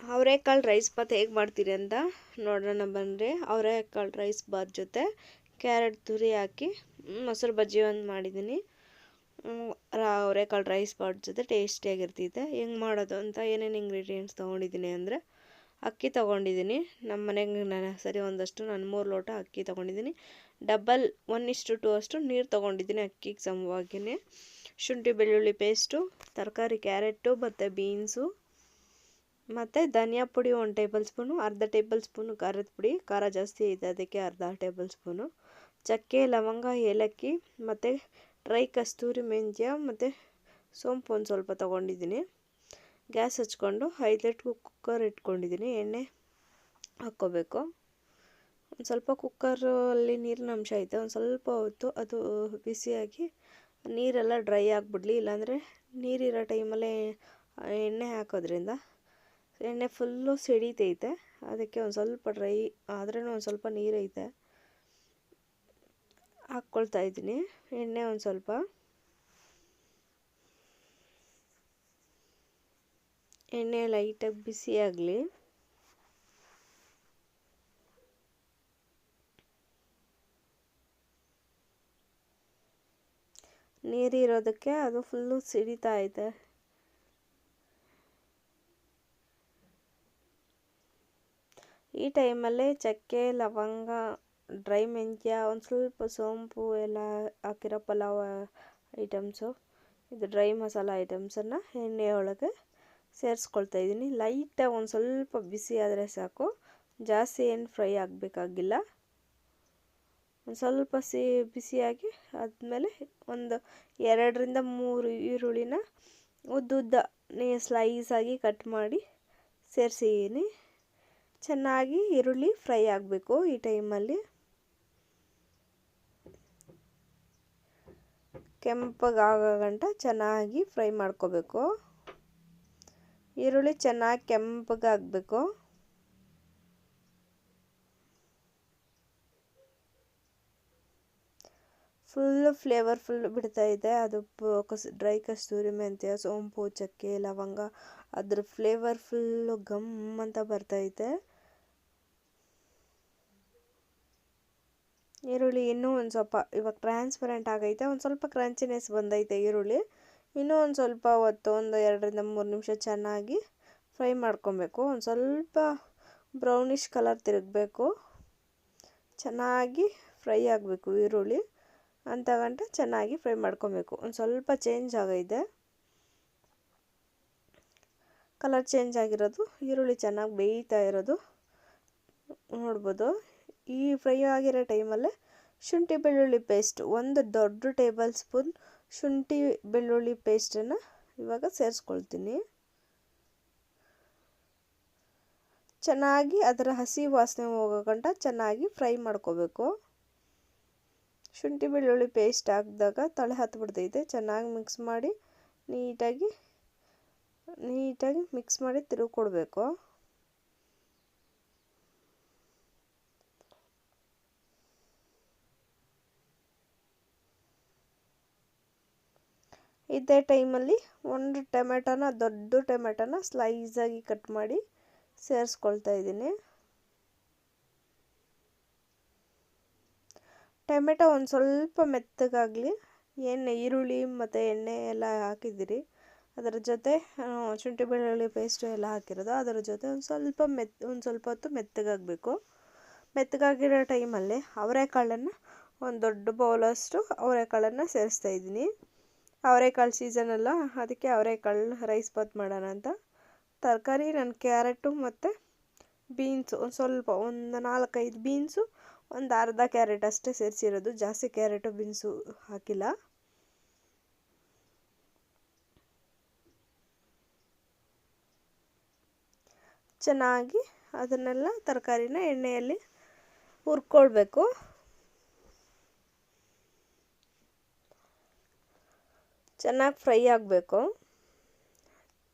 ಅವರೆಕಾಳು ರೈಸ್ ಬಾತ್ ಹೇಗೆ ಮಾಡ್ತೀರಿ ಅಂತ ನೋಡೋಣ ಬನ್ನಿರಿ ಅವರೆಕಾಳು ರೈಸ್ ಬಾತ್ ಜೊತೆ ಕ್ಯಾರೆಟ್ ತುರಿ ಹಾಕಿ ಮೊಸರು ಬಜ್ಜಿ ಒಂದು ಮಾಡಿದ್ದೀನಿ ಅವರೆಕಾಳು ರೈಸ್ ಬಾತ್ ಜೊತೆ ಟೇಸ್ಟಿಯಾಗಿರ್ತೈತೆ ಹೆಂಗೆ ಮಾಡೋದು ಅಂತ ಏನೇನು ಇಂಗ್ರೀಡಿಯೆಂಟ್ಸ್ ತೊಗೊಂಡಿದ್ದೀನಿ ಅಂದರೆ ಅಕ್ಕಿ ತೊಗೊಂಡಿದ್ದೀನಿ ನಮ್ಮ ಮನೆಗೆ ನಾನು ಸರಿ ಒಂದಷ್ಟು, ನಾನು ಮೂರು ಲೋಟ ಅಕ್ಕಿ ತೊಗೊಂಡಿದ್ದೀನಿ ಡಬಲ್ ಒನ್ ಇಷ್ಟು ಟು ಅಷ್ಟು ನೀರು ತೊಗೊಂಡಿದ್ದೀನಿ ಅಕ್ಕಿಗೆ ಸಮವಾಗಿಯೇ ಶುಂಠಿ, ಬೆಳ್ಳುಳ್ಳಿ ಪೇಸ್ಟು ತರಕಾರಿ ಕ್ಯಾರೆಟು ಮತ್ತು ಬೀನ್ಸು ಮತ್ತು ಧನಿಯಾ ಪುಡಿ ಒಂದು ಟೇಬಲ್ ಸ್ಪೂನು, ಅರ್ಧ ಟೇಬಲ್ ಸ್ಪೂನು ಖಾರದ ಪುಡಿ. ಖಾರ ಜಾಸ್ತಿ ಇದೆ ಅದಕ್ಕೆ ಅರ್ಧ ಟೇಬಲ್ ಸ್ಪೂನು. ಚಕ್ಕೆ, ಲವಂಗ, ಏಲಕ್ಕಿ ಮತ್ತು ಡ್ರೈ ಕಸ್ತೂರಿ ಮೆಂತ್ಯ ಮತ್ತು ಸೋಂಪು ಒಂದು ಸ್ವಲ್ಪ ತೊಗೊಂಡಿದ್ದೀನಿ. ಗ್ಯಾಸ್ ಹಚ್ಕೊಂಡು ಐದು ಕುಕ್ಕರ್ ಇಟ್ಕೊಂಡಿದ್ದೀನಿ. ಎಣ್ಣೆ ಹಾಕ್ಕೋಬೇಕು. ಒಂದು ಸ್ವಲ್ಪ ಕುಕ್ಕರಲ್ಲಿ ನೀರಿನ ಅಂಶ ಐತೆ. ಒಂದು ಸ್ವಲ್ಪ ಹೊತ್ತು ಅದು ಬಿಸಿಯಾಗಿ ನೀರೆಲ್ಲ ಡ್ರೈ ಆಗಿಬಿಡ್ಲಿ. ಇಲ್ಲಾಂದರೆ ನೀರಿರೋ ಟೈಮಲ್ಲೇ ಎಣ್ಣೆ ಹಾಕೋದ್ರಿಂದ ಎಣ್ಣೆ ಫುಲ್ಲು ಸಿಡಿತೈತೆ. ಅದಕ್ಕೆ ಒಂದು ಸ್ವಲ್ಪ ಡ್ರೈ ಆದ್ರೂ ಒಂದು ಸ್ವಲ್ಪ ನೀರೈತೆ. ಹಾಕ್ಕೊಳ್ತಾ ಇದ್ದೀನಿ. ಎಣ್ಣೆ ಒಂದು ಸ್ವಲ್ಪ. ಎಣ್ಣೆ ಲೈಟಾಗಿ ಬಿಸಿ ಆಗಲಿ. ನೀರಿರೋದಕ್ಕೆ ಅದು ಫುಲ್ಲು ಸಿಡಿತಾ ಐತೆ. ಈ ಟೈಮಲ್ಲೇ ಚಕ್ಕೆ, ಲವಂಗ, ಡ್ರೈ ಮೆಂತ್ಯ, ಒಂದು ಸ್ವಲ್ಪ ಸೋಂಪು ಎಲ್ಲ ಹಾಕಿರೋ ಪಲಾವ್ ಐಟಮ್ಸು, ಇದು ಡ್ರೈ ಮಸಾಲ ಐಟಮ್ಸನ್ನು ಎಣ್ಣೆ ಒಳಗೆ ಸೇರಿಸ್ಕೊಳ್ತಾ ಇದ್ದೀನಿ ಲೈಟಾಗಿ ಒಂದು ಸ್ವಲ್ಪ ಬಿಸಿ ಆದರೆ ಸಾಕು. ಜಾಸ್ತಿ ಏನು ಫ್ರೈ ಆಗಬೇಕಾಗಿಲ್ಲ. ಒಂದು ಸ್ವಲ್ಪ ಸಿ ಬಿಸಿಯಾಗಿ ಆದಮೇಲೆ ಒಂದು ಎರಡರಿಂದ ಮೂರು ಈರುಳ್ಳಿನ ಉದ್ದುದ್ದ ಸ್ಲೈಸಾಗಿ ಕಟ್ ಮಾಡಿ ಸೇರಿಸಿದ್ದೀನಿ ಚೆನ್ನಾಗಿ ಈರುಳ್ಳಿ ಫ್ರೈ ಆಗಬೇಕು ಈ ಟೈಮಲ್ಲಿ. ಕೆಂಪಗಾಗೋ ಗಂಟ ಚೆನ್ನಾಗಿ ಫ್ರೈ ಮಾಡ್ಕೋಬೇಕು. ಈರುಳ್ಳಿ ಚೆನ್ನಾಗಿ ಕೆಂಪಗಾಗಬೇಕು ಫುಲ್ಲು ಫ್ಲೇವರ್ಫುಲ್ ಬಿಡ್ತಾ ಇದೆ. ಅದು ಕಸ್ ಡ್ರೈ ಕಸ್ತೂರಿ ಮೆಂತ್ಯ, ಸೋಂಪು, ಚಕ್ಕೆ, ಲವಂಗ, ಅದ್ರ ಫ್ಲೇವರ್ ಫುಲ್ಲು ಗಮ್ ಅಂತ ಬರ್ತೈತೆ ಈರುಳ್ಳಿ ಇನ್ನೂ ಒಂದು ಸ್ವಲ್ಪ, ಇವಾಗ ಟ್ರಾನ್ಸ್ಪರೆಂಟ್ ಆಗೈತೆ. ಒಂದು ಸ್ವಲ್ಪ ಕ್ರಂಚಿನೆಸ್ ಬಂದೈತೆ ಈರುಳ್ಳಿ. ಇನ್ನೂ ಒಂದು ಸ್ವಲ್ಪ ಹೊತ್ತು, ಒಂದು ಎರಡರಿಂದ ಮೂರು ನಿಮಿಷ ಚೆನ್ನಾಗಿ ಫ್ರೈ ಮಾಡ್ಕೊಬೇಕು. ಒಂದು ಸ್ವಲ್ಪ ಬ್ರೌನಿಷ್ ಕಲರ್ ತಿರುಗಬೇಕು. ಚೆನ್ನಾಗಿ ಫ್ರೈ ಆಗಬೇಕು ಈರುಳ್ಳಿ. ಅಂತ ಗಂಟ ಚೆನ್ನಾಗಿ ಫ್ರೈ ಮಾಡ್ಕೊಬೇಕು. ಒಂದು ಸ್ವಲ್ಪ ಚೇಂಜ್ ಆಗೈತೆ. ಕಲರ್ ಚೇಂಜ್ ಆಗಿರೋದು, ಈರುಳ್ಳಿ ಚೆನ್ನಾಗಿ ಬೇಯ್ತಾ ಇರೋದು. ನೋಡ್ಬೋದು. ಈ ಫ್ರೈ ಆಗಿರೋ ಟೈಮಲ್ಲೇ ಶುಂಠಿ ಬೆಳ್ಳುಳ್ಳಿ ಪೇಸ್ಟ್ ಒಂದು ದೊಡ್ಡ ಟೇಬಲ್ ಸ್ಪೂನ್ ಶುಂಠಿ ಬೆಳ್ಳುಳ್ಳಿ ಪೇಸ್ಟನ್ನು ಇವಾಗ ಸೇರಿಸ್ಕೊಳ್ತೀನಿ. ಚೆನ್ನಾಗಿ ಅದರ ಹಸಿ ವಾಸನೆ ಹೋಗೋ ಗಂಟ ಚೆನ್ನಾಗಿ ಫ್ರೈ ಮಾಡ್ಕೋಬೇಕು. ಶುಂಠಿ ಬೆಳ್ಳುಳ್ಳಿ ಪೇಸ್ಟ್ ಹಾಕಿದಾಗ ತಳೆ ಹತ್ಬಿಡ್ತೈತೆ. ಚೆನ್ನಾಗಿ ಮಿಕ್ಸ್ ಮಾಡಿ ನೀಟಾಗಿ ನೀಟಾಗಿ ಮಿಕ್ಸ್ ಮಾಡಿ ತಿರುಗಿ ಕೊಡಬೇಕು ಇದೇ ಟೈಮಲ್ಲಿ ಒಂದು ಟೊಮೆಟೊನ, ದೊಡ್ಡ ಟೊಮೆಟೊನ ಸ್ಲೈಸಾಗಿ ಕಟ್ ಮಾಡಿ ಸೇರಿಸ್ಕೊಳ್ತಾ ಇದ್ದೀನಿ. ಟೊಮೆಟೊ ಒಂದು ಸ್ವಲ್ಪ ಮೆತ್ತಗಾಗಲಿ, ಎಣ್ಣೆ, ಈರುಳ್ಳಿ ಮತ್ತು ಎಣ್ಣೆ ಎಲ್ಲ ಹಾಕಿದ್ದೀರಿ. ಅದರ ಜೊತೆ ಶುಂಠಿ ಬೆಳ್ಳುಳ್ಳಿ ಪೇಸ್ಟು ಎಲ್ಲ ಹಾಕಿರೋದು. ಅದರ ಜೊತೆ ಒಂದು ಸ್ವಲ್ಪ ಮೆತ್, ಒಂದು ಸ್ವಲ್ಪ ಹೊತ್ತು ಮೆತ್ತಗಾಗಬೇಕು. ಮೆತ್ತಗಾಗಿರೋ ಟೈಮಲ್ಲಿ ಅವರೆಕಾಳನ್ನು ಒಂದು ದೊಡ್ಡ ಬೌಲಷ್ಟು ಅವರೆಕಾಳನ್ನು ಸೇರಿಸ್ತಾ ಇದ್ದೀನಿ. ಅವರೆಕಾಳು ಸೀಸನ್ ಅಲ್ಲ, ಅದಕ್ಕೆ ಅವರೆಕಾಳು ರೈಸ್ ಬಾತ್ ಮಾಡೋಣ ಅಂತ. ತರಕಾರಿ, ನಾನು ಕ್ಯಾರೆಟು ಮತ್ತು ಬೀನ್ಸು ಒಂದು ಸ್ವಲ್ಪ, ಒಂದು ನಾಲ್ಕೈದು ಬೀನ್ಸು ಒಂದು ಅರ್ಧ ಕ್ಯಾರೆಟ್ ಅಷ್ಟೇ ಸೇರಿಸಿರೋದು. ಜಾಸ್ತಿ ಕ್ಯಾರೆಟು, ಬೀನ್ಸು ಹಾಕಿಲ್ಲ. ಚೆನ್ನಾಗಿ ಅದನ್ನೆಲ್ಲ ತರಕಾರಿನ ಎಣ್ಣೆಯಲ್ಲಿ ಹುರ್ಕೊಳ್ಬೇಕು. ಚೆನ್ನಾಗಿ ಫ್ರೈ ಆಗಬೇಕು.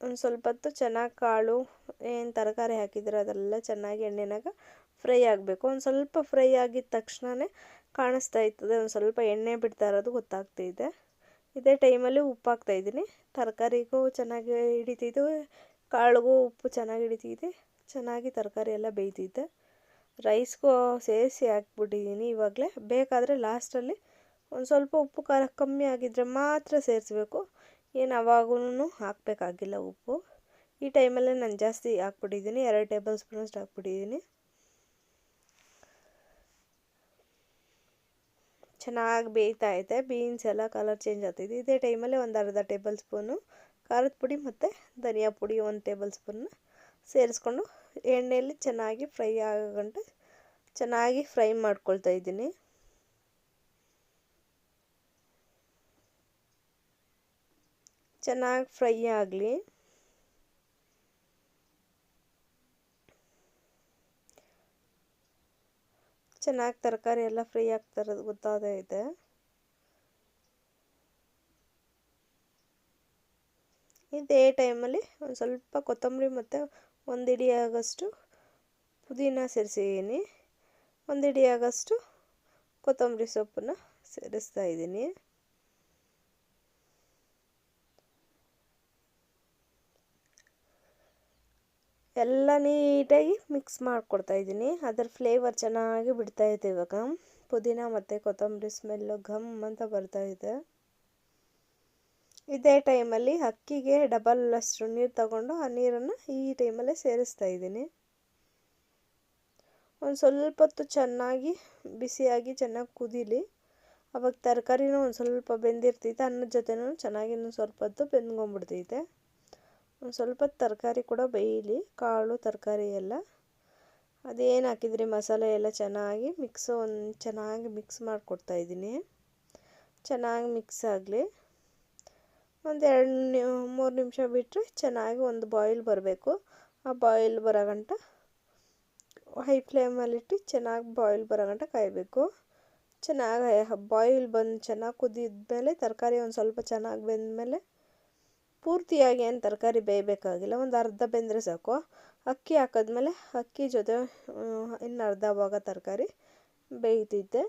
ಒಂದು ಸ್ವಲ್ಪ ಹೊತ್ತು ಚೆನ್ನಾಗಿ ಕಾಳು, ಏನು ತರಕಾರಿ ಹಾಕಿದ್ರೆ ಅದೆಲ್ಲ ಚೆನ್ನಾಗಿ ಎಣ್ಣೆನಾಗ ಫ್ರೈ ಆಗಬೇಕು. ಒಂದು ಸ್ವಲ್ಪ ಫ್ರೈ ಆಗಿದ ತಕ್ಷಣವೇ ಕಾಣಿಸ್ತಾ ಇರ್ತದೆ. ಒಂದು ಸ್ವಲ್ಪ ಎಣ್ಣೆ ಬಿಡ್ತಾ ಇರೋದು ಗೊತ್ತಾಗ್ತಿದೆ ಇದೇ. ಟೈಮಲ್ಲಿ ಉಪ್ಪು ಹಾಕ್ತಾಯಿದ್ದೀನಿ ತರಕಾರಿಗೂ ಚೆನ್ನಾಗಿ ಹಿಡಿತಿದ್ದು, ಕಾಳಿಗೂ ಉಪ್ಪು ಚೆನ್ನಾಗಿ ಹಿಡಿತಿದ್ದೆ ಚೆನ್ನಾಗಿ ತರಕಾರಿ ಎಲ್ಲ ಬೇಯ್ತಿದ್ದೆ ರೈಸ್ಗೂ ಸೇರಿಸಿ ಹಾಕ್ಬಿಟ್ಟಿದ್ದೀನಿ ಇವಾಗಲೇ. ಬೇಕಾದರೆ ಲಾಸ್ಟಲ್ಲಿ ಒಂದು ಸ್ವಲ್ಪ ಉಪ್ಪು ಖಾರ ಕಮ್ಮಿ ಆಗಿದ್ದರೆ ಮಾತ್ರ ಸೇರಿಸ್ಬೇಕು. ಏನು ಅವಾಗೂ ಹಾಕಬೇಕಾಗಿಲ್ಲ ಉಪ್ಪು. ಈ ಟೈಮಲ್ಲೇ ನಾನು ಜಾಸ್ತಿ ಹಾಕ್ಬಿಟ್ಟಿದ್ದೀನಿ ಎರಡು ಟೇಬಲ್ ಸ್ಪೂನಷ್ಟು ಹಾಕ್ಬಿಟ್ಟಿದ್ದೀನಿ ಚೆನ್ನಾಗಿ ಬೇಯ್ತಾ ಐತೆ, ಬೀನ್ಸ್ ಎಲ್ಲ ಕಲರ್ ಚೇಂಜ್ ಆಗ್ತೈತೆ ಇದೇ ಟೈಮಲ್ಲಿ ಒಂದು ಅರ್ಧ ಟೇಬಲ್ ಸ್ಪೂನು ಖಾರದ ಪುಡಿ ಮತ್ತು ಧನಿಯಾ ಪುಡಿ ಒಂದು ಟೇಬಲ್ ಸ್ಪೂನ್ನ ಸೇರಿಸ್ಕೊಂಡು ಎಣ್ಣೆಯಲ್ಲಿ ಚೆನ್ನಾಗಿ ಫ್ರೈ ಆಗೋ ಗಂಟೆ ಚೆನ್ನಾಗಿ ಫ್ರೈ ಮಾಡ್ಕೊಳ್ತಾ ಇದ್ದೀನಿ. ಚೆನ್ನಾಗಿ ಫ್ರೈ ಆಗಲಿ. ಚೆನ್ನಾಗಿ ತರಕಾರಿ ಎಲ್ಲ ಫ್ರೈ ಆಗ್ತಾ ಇರೋದು ಇದೆ. ಇದೇ ಟೈಮಲ್ಲಿ ಒಂದು ಸ್ವಲ್ಪ ಕೊತ್ತಂಬರಿ ಮತ್ತು ಒಂದು ಇಡಿ ಪುದೀನ ಸೇರಿಸಿದ್ದೀನಿ. ಒಂದು ಇಡಿ ಕೊತ್ತಂಬರಿ ಸೊಪ್ಪನ್ನ ಸೇರಿಸ್ತಾ ಇದ್ದೀನಿ. ಎಲ್ಲ ನೀಟಾಗಿ ಮಿಕ್ಸ್ ಮಾಡಿಕೊಡ್ತಾ ಇದ್ದೀನಿ. ಅದರ ಫ್ಲೇವರ್ ಚೆನ್ನಾಗಿ ಬಿಡ್ತಾ ಇದೆ ಇವಾಗ. ಪುದೀನ ಮತ್ತು ಕೊತ್ತಂಬರಿ ಸ್ಮೆಲ್ಲು ಘಮ್ ಅಂತ ಬರ್ತಾಯಿದೆ ಇದೇ. ಟೈಮಲ್ಲಿ ಅಕ್ಕಿಗೆ ಡಬಲ್ ಅಷ್ಟು ನೀರು ತಗೊಂಡು ಆ ನೀರನ್ನು ಈ ಟೈಮಲ್ಲೇ ಸೇರಿಸ್ತಾ ಇದ್ದೀನಿ. ಒಂದು ಸ್ವಲ್ಪ ಹೊತ್ತು ಚೆನ್ನಾಗಿ ಬಿಸಿಯಾಗಿ ಚೆನ್ನಾಗಿ ಕುದೀಲಿ. ಅವಾಗ ತರಕಾರಿನೂ ಒಂದು ಸ್ವಲ್ಪ ಬೆಂದಿರ್ತೈತೆ. ಅನ್ನದ ಜೊತೆನೂ ಚೆನ್ನಾಗಿ ಇನ್ನೂ ಸ್ವಲ್ಪ ಹೊತ್ತು ಬೆಂದ್ಕೊಂಡ್ಬಿಡ್ತೈತೆ. ಒಂದು ಸ್ವಲ್ಪ ತರಕಾರಿ ಕೂಡ ಬೇಯಲಿ, ಕಾಳು, ತರಕಾರಿ ಎಲ್ಲ. ಅದೇನು ಹಾಕಿದ್ರಿ? ಮಸಾಲೆ ಎಲ್ಲ ಚೆನ್ನಾಗಿ ಮಿಕ್ಸ್ ಒಂದು ಚೆನ್ನಾಗಿ ಮಿಕ್ಸ್ ಮಾಡಿಕೊಡ್ತಾ ಇದ್ದೀನಿ. ಚೆನ್ನಾಗಿ ಮಿಕ್ಸ್ ಆಗಲಿ. ಒಂದು ಎರಡು ಮೂರು ನಿಮಿಷ ಬಿಟ್ಟರೆ ಚೆನ್ನಾಗಿ ಒಂದು ಬಾಯ್ಲ್ ಬರಬೇಕು. ಆ ಬಾಯ್ಲ್ ಬರೋ ಗಂಟ ಹೈ ಫ್ಲೇಮಲ್ಲಿಟ್ಟು ಚೆನ್ನಾಗಿ ಬಾಯ್ಲ್ ಬರೋ ಗಂಟ ಕಾಯಬೇಕು. ಚೆನ್ನಾಗಿ ಬಾಯ್ಲ್ ಬಂದು ಚೆನ್ನಾಗಿ ಕುದಿದ್ಮೇಲೆ ತರಕಾರಿ ಒಂದು ಸ್ವಲ್ಪ ಚೆನ್ನಾಗಿ ಬೆಂದಮೇಲೆ ಪೂರ್ತಿಯಾಗಿ ಏನು ತರಕಾರಿ ಬೇಯಬೇಕಾಗಿಲ್ಲ, ಒಂದು ಅರ್ಧ ಬೆಂದರೆ ಸಾಕು. ಅಕ್ಕಿ ಹಾಕಿದ್ಮೇಲೆ ಅಕ್ಕಿ ಜೊತೆ ಇನ್ನು ಅರ್ಧ ಭಾಗ ತರಕಾರಿ ಬೇಯ್ತಿದ್ದೆ.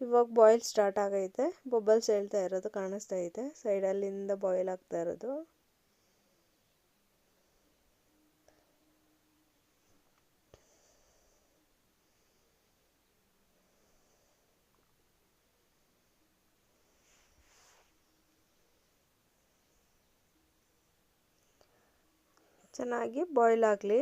ಇವಾಗ ಬಾಯ್ಲ್ ಸ್ಟಾರ್ಟ್ ಆಗೈತೆ. ಬಬಲ್ಸ್ ಹೇಳ್ತಾ ಇರೋದು ಕಾಣಿಸ್ತಾ ಐತೆ ಸೈಡಲ್ಲಿಂದ ಬಾಯ್ಲ್ ಆಗ್ತಾ ಇರೋದು. ಚೆನ್ನಾಗಿ ಬಾಯ್ಲ್ ಆಗಲಿ.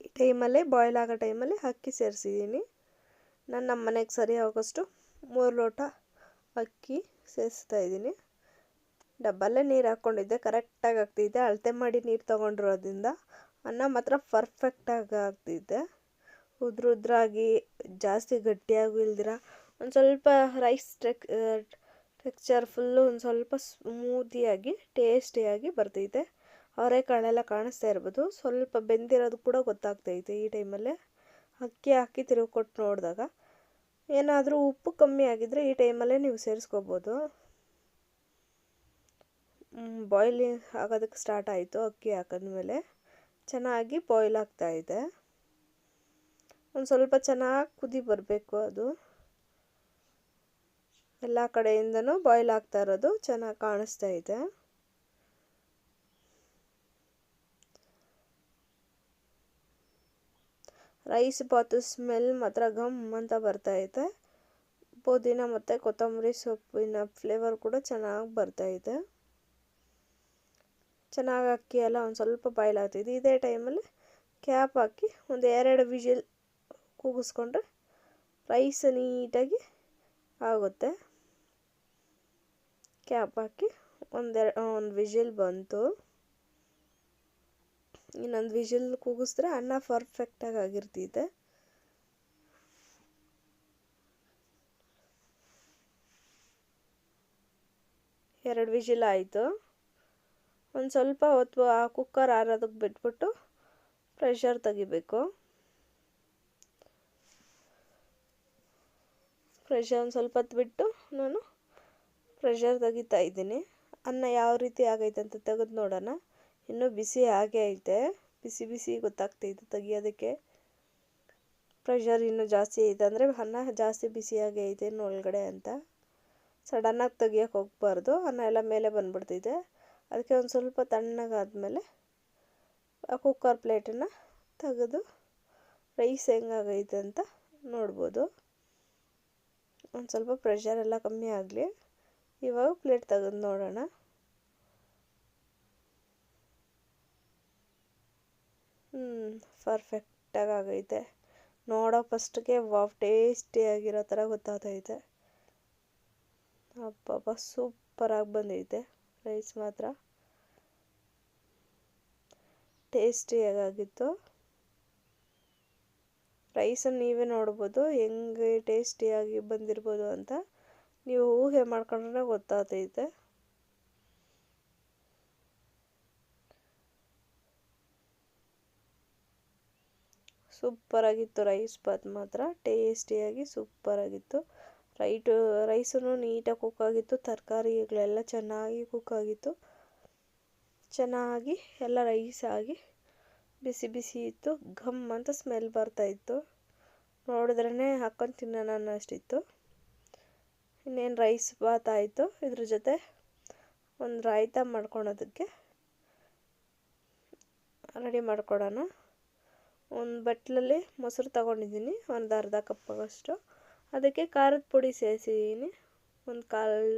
ಈ ಟೈಮಲ್ಲೇ ಬಾಯ್ಲ್ ಆಗೋ ಟೈಮಲ್ಲಿ ಅಕ್ಕಿ ಸೇರಿಸಿದ್ದೀನಿ. ನಾನು ನಮ್ಮ ಮನೆಗೆ ಸರಿ ಆಗೋಷ್ಟು ಮೂರು ಲೋಟ ಅಕ್ಕಿ ಸೇರಿಸ್ತಾ ಇದ್ದೀನಿ. ಡಬ್ಬಲ್ಲೇ ನೀರು ಹಾಕ್ಕೊಂಡಿದ್ದೆ ಕರೆಕ್ಟಾಗಿ ಆಗ್ತಿದ್ದೆ ಅಳತೆ ಮಾಡಿ ನೀರು ತೊಗೊಂಡಿರೋದ್ರಿಂದ ಅನ್ನ ಮಾತ್ರ ಪರ್ಫೆಕ್ಟಾಗಿ ಆಗ್ತಿದೆ. ಉದ್ರ ಉದ್ರಾಗಿ ಜಾಸ್ತಿ ಗಟ್ಟಿಯಾಗೂ ಇಲ್ದಿರ, ಒಂದು ಸ್ವಲ್ಪ ರೈಸ್ ಟೆಕ್ ಟೆಕ್ಸ್ಚರ್ ಫುಲ್ಲು ಒಂದು ಸ್ವಲ್ಪ ಸ್ಮೂತಿಯಾಗಿ ಟೇಸ್ಟಿಯಾಗಿ ಬರ್ತೈತೆ ಅವರೆಕಾಳೆಲ್ಲ ಕಾಣಿಸ್ತಾ ಇರ್ಬೋದು. ಸ್ವಲ್ಪ ಬೆಂದಿರೋದು ಕೂಡ ಗೊತ್ತಾಗ್ತೈತೆ ಈ ಟೈಮಲ್ಲೇ. ಅಕ್ಕಿ ಹಾಕಿ ತಿರುಗಿ ಕೊಟ್ಟು ನೋಡಿದಾಗ. ಏನಾದರೂ ಉಪ್ಪು ಕಮ್ಮಿ ಆಗಿದ್ದರೆ ಈ ಟೈಮಲ್ಲೇ ನೀವು ಸೇರಿಸ್ಕೋಬೋದು. ಬಾಯ್ಲಿಂಗ್ ಆಗೋದಕ್ಕೆ ಸ್ಟಾರ್ಟ್ ಆಯಿತು ಅಕ್ಕಿ ಹಾಕಿದ್ಮೇಲೆ. ಚೆನ್ನಾಗಿ ಬಾಯ್ಲ್ ಆಗ್ತಾ ಇದೆ. ಒಂದು ಸ್ವಲ್ಪ ಚೆನ್ನಾಗಿ ಕುದಿ ಬರಬೇಕು ಅದು. ಎಲ್ಲ ಕಡೆಯಿಂದನೂ ಬಾಯ್ಲ್ ಆಗ್ತಾ ಇರೋದು ಚೆನ್ನಾಗಿ ಕಾಣಿಸ್ತಾ ಇದೆ. ರೈಸ್ ಬಾತು ಸ್ಮೆಲ್ ಮಾತ್ರ ಗಮ್ ಅಂತ ಬರ್ತಾ ಇದೆ. ಪುದೀನ ಮತ್ತು ಕೊತ್ತಂಬರಿ ಸೊಪ್ಪಿನ ಫ್ಲೇವರ್ ಕೂಡ ಚೆನ್ನಾಗಿ ಬರ್ತೈತೆ ಚೆನ್ನಾಗಿ ಅಕ್ಕಿ ಎಲ್ಲ ಒಂದು ಸ್ವಲ್ಪ ಬಾಯ್ಲ್ ಆಗ್ತಿದೆ ಇದೇ ಟೈಮಲ್ಲಿ ಕ್ಯಾಪ್ ಹಾಕಿ ಒಂದು ಎರಡು ವಿಜಿಲ್ ಕೂಗಿಸ್ಕೊಂಡ್ರೆ ರೈಸ್ ನೀಟಾಗಿ ಆಗುತ್ತೆ. ಕ್ಯಾಪ್ ಹಾಕಿ ಒಂದೆರಡು ಒಂದು ವಿಜಿಲ್ ಬಂತು. ಇನ್ನೊಂದು ವಿಜಿಲ್ ಕೂಗಿಸಿದ್ರೆ ಅನ್ನ ಪರ್ಫೆಕ್ಟಾಗಿ ಆಗಿರ್ತೈತೆ. ಎರಡು ವಿಜಿಲ್ ಆಯಿತು. ಒಂದು ಸ್ವಲ್ಪ ಹೊತ್ತು ಆ ಕುಕ್ಕರ್ ಆರೋದಕ್ಕೆ ಬಿಟ್ಬಿಟ್ಟು ಪ್ರೆಷರ್ ತೆಗಿಬೇಕು. ಪ್ರೆಷರ್ ಒಂದು ಸ್ವಲ್ಪ ಹೊತ್ತು ಬಿಟ್ಟು ನಾನು ಪ್ರೆಷರ್ ತೆಗಿತಾ ಇದ್ದೀನಿ. ಅನ್ನ ಯಾವ ರೀತಿ ಆಗೈತೆ ಅಂತ ತೆಗೆದು ನೋಡೋಣ. ಇನ್ನೂ ಬಿಸಿ ಹಾಗೆ ಐತೆ. ಬಿಸಿ ಬಿಸಿ ಗೊತ್ತಾಗ್ತೈತೆ ತೆಗಿಯೋದಕ್ಕೆ. ಪ್ರೆಷರ್ ಇನ್ನೂ ಜಾಸ್ತಿ ಐತೆ ಅಂದರೆ ಅನ್ನ ಜಾಸ್ತಿ ಬಿಸಿಯಾಗಿ ಐತೆ ಇನ್ನು ಒಳಗಡೆ ಅಂತ. ಸಡನ್ನಾಗಿ ತೆಗಿಯೋಕೆ ಹೋಗ್ಬಾರ್ದು. ಅನ್ನ ಎಲ್ಲ ಮೇಲೆ ಬಂದ್ಬಿಡ್ತೈತೆ. ಅದಕ್ಕೆ ಒಂದು ಸ್ವಲ್ಪ ತಣ್ಣಗಾದ್ಮೇಲೆ ಆ ಕುಕ್ಕರ್ ಪ್ಲೇಟನ್ನು ತೆಗೆದು ರೈಸ್ ಹೆಂಗಾಗೈತೆ ಅಂತ ನೋಡ್ಬೋದು. ಒಂದು ಸ್ವಲ್ಪ ಪ್ರೆಷರ್ ಎಲ್ಲ ಕಮ್ಮಿ ಆಗಲಿ. ಇವಾಗ ಪ್ಲೇಟ್ ತೆಗೆದು ನೋಡೋಣ. ಹ್ಞೂ ಪರ್ಫೆಕ್ಟಾಗಿ ಆಗೈತೆ. ನೋಡೋ ಫಸ್ಟ್ಗೆ ವಾವ್ ಟೇಸ್ಟಿಯಾಗಿರೋ ಥರ ಗೊತ್ತಾಗ್ತೈತೆ ಅಬ್ಬಬ್ಬ ಸೂಪರಾಗಿ ಬಂದೈತೆ. ರೈಸ್ ಮಾತ್ರ. ಟೇಸ್ಟಿಯಾಗಿತ್ತು ರೈಸನ್ನು ನೀವೇ ನೋಡ್ಬೋದು, ಹೆಂಗೆ ಟೇಸ್ಟಿಯಾಗಿ ಬಂದಿರ್ಬೋದು ಅಂತ. ನೀವು ಊಹೆ ಮಾಡ್ಕೊಂಡ್ರೆ ಗೊತ್ತಾಗ್ತೈತೆ. ಸೂಪರಾಗಿತ್ತು ರೈಸ್ ಬಾತ್ ಮಾತ್ರ. ಟೇಸ್ಟಿಯಾಗಿ ಸೂಪರಾಗಿತ್ತು. ರೈಟು ರೈಸೂ ನೀಟಾಗಿ ಕುಕ್ ಆಗಿತ್ತು. ತರಕಾರಿಗಳೆಲ್ಲ ಚೆನ್ನಾಗಿ ಕುಕ್ ಆಗಿತ್ತು. ಚೆನ್ನಾಗಿ ಎಲ್ಲ ರೈಸ್ ಆಗಿ ಬಿಸಿ ಬಿಸಿ ಇತ್ತು. ಘಮ್ ಅಂತ ಸ್ಮೆಲ್ ಬರ್ತಾಯಿತ್ತು ನೋಡಿದ್ರೇ ಹಾಕ್ಕೊಂಡು ತಿನ್ನೋಣ ಅನ್ನೋಷ್ಟಿತ್ತು. ಇನ್ನೇನು ರೈಸ್ ಬಾತ್ ಆಯಿತು. ಇದ್ರ ಜೊತೆ ಒಂದು ರಾಯ್ತ ಮಾಡ್ಕೊಳೋದಕ್ಕೆ ರೆಡಿ ಮಾಡ್ಕೊಡೋಣ. ಒಂದು ಬಟ್ಲಲ್ಲಿ ಮೊಸರು ತಗೊಂಡಿದ್ದೀನಿ. ಒಂದು ಅರ್ಧ ಕಪ್ಪಾಗಷ್ಟು ಅದಕ್ಕೆ ಖಾರದ ಪುಡಿ ಸೇರಿಸಿದ್ದೀನಿ. ಒಂದು ಕಾಲು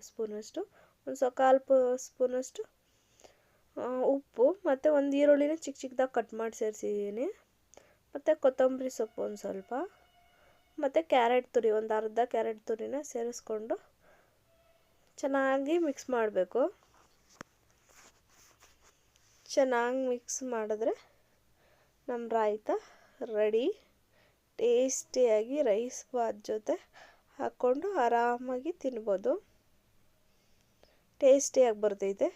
ಸ್ಪೂನಷ್ಟು. ಒಂದು ಸೊ, ಕಾಲು ಸ್ಪೂನಷ್ಟು ಉಪ್ಪು ಮತ್ತು ಒಂದು ಈರುಳ್ಳಿನ ಚಿಕ್ಕ ಚಿಕ್ಕದಾಗಿ ಕಟ್ ಮಾಡಿ ಸೇರಿಸಿದ್ದೀನಿ ಮತ್ತು ಕೊತ್ತಂಬರಿ ಸೊಪ್ಪು ಒಂದು ಸ್ವಲ್ಪ. ಮತ್ತು ಕ್ಯಾರೆಟ್ ತುರಿ, ಒಂದು ಅರ್ಧ ಕ್ಯಾರೆಟ್ ತುರಿನ ಸೇರಿಸ್ಕೊಂಡು ಚೆನ್ನಾಗಿ ಮಿಕ್ಸ್ ಮಾಡಬೇಕು. ಚೆನ್ನಾಗಿ ಮಿಕ್ಸ್ ಮಾಡಿದ್ರೆ ನಮ್ಮ ರಾಯ್ತ ರೆಡಿ ಟೇಸ್ಟಿಯಾಗಿ ರೈಸ್ ಬಾತ್ ಜೊತೆ ಹಾಕ್ಕೊಂಡು ಆರಾಮಾಗಿ ತಿನ್ಬೋದು. ಟೇಸ್ಟಿಯಾಗಿ ಬರ್ತೈತೆ.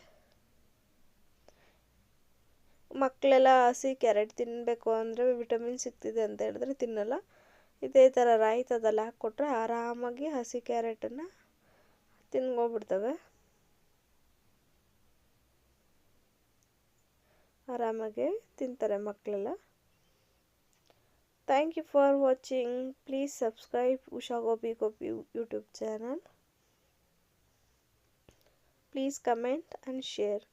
ಮಕ್ಕಳೆಲ್ಲ ಹಸಿ ಕ್ಯಾರೆಟ್ ತಿನ್ನಬೇಕು ಅಂದರೆ ವಿಟಮಿನ್ ಸಿಗ್ತಿದೆ ಅಂತ ಹೇಳಿದ್ರೆ ತಿನ್ನಲ್ಲ. ಇದೇ ಥರ ರಾಯ್ತದಲ್ಲಿ ಹಾಕ್ಕೊಟ್ರೆ ಆರಾಮಾಗಿ ಹಸಿ ಕ್ಯಾರೆಟನ್ನು ತಿನ್ಕೋಬಿಡ್ತವೆ ಆರಾಮಾಗಿ ತಿಂತಾರೆ ಮಕ್ಕಳೆಲ್ಲ thank you for watching please subscribe Usha Gopi Gopi YouTube channel please comment and share